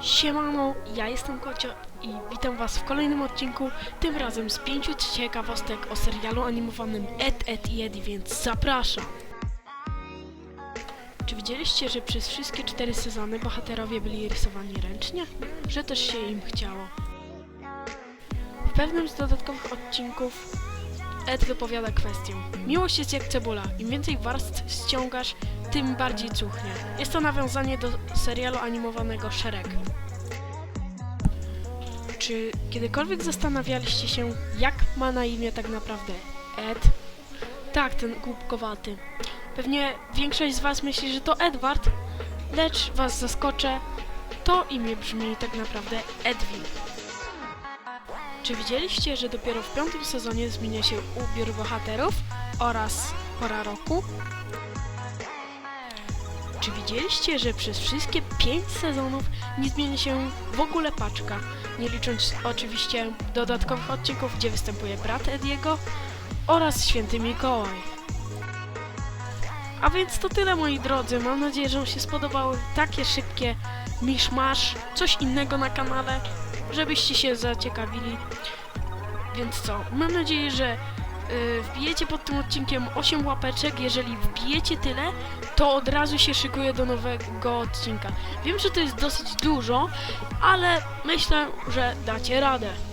Siemano, ja jestem Kocio i witam was w kolejnym odcinku, tym razem z pięciu ciekawostek o serialu animowanym Ed, Ed i Eddie, więc zapraszam! Czy widzieliście, że przez wszystkie cztery sezony bohaterowie byli rysowani ręcznie? Że też się im chciało. W pewnym z dodatkowych odcinków Ed wypowiada kwestię. Miłość jest jak cebula. Im więcej warstw ściągasz, tym bardziej cuchnie. Jest to nawiązanie do serialu animowanego Shrek. Czy kiedykolwiek zastanawialiście się, jak ma na imię tak naprawdę Ed? Tak, ten głupkowaty. Pewnie większość z was myśli, że to Edward, lecz was zaskoczę, to imię brzmi tak naprawdę Edwin. Czy widzieliście, że dopiero w piątym sezonie zmienia się ubiór bohaterów oraz pora roku? Czy widzieliście, że przez wszystkie pięć sezonów nie zmienia się w ogóle paczka, nie licząc oczywiście dodatkowych odcinków, gdzie występuje brat Ediego oraz święty Mikołaj? A więc to tyle moi drodzy, mam nadzieję, że wam się spodobały takie szybkie miszmasz, coś innego na kanale, żebyście się zaciekawili. Więc co, mam nadzieję, że y, wbijecie pod tym odcinkiem 8 łapeczek. Jeżeli wbijecie tyle, to od razu się szykuję do nowego odcinka. Wiem, że to jest dosyć dużo, ale myślę, że dacie radę.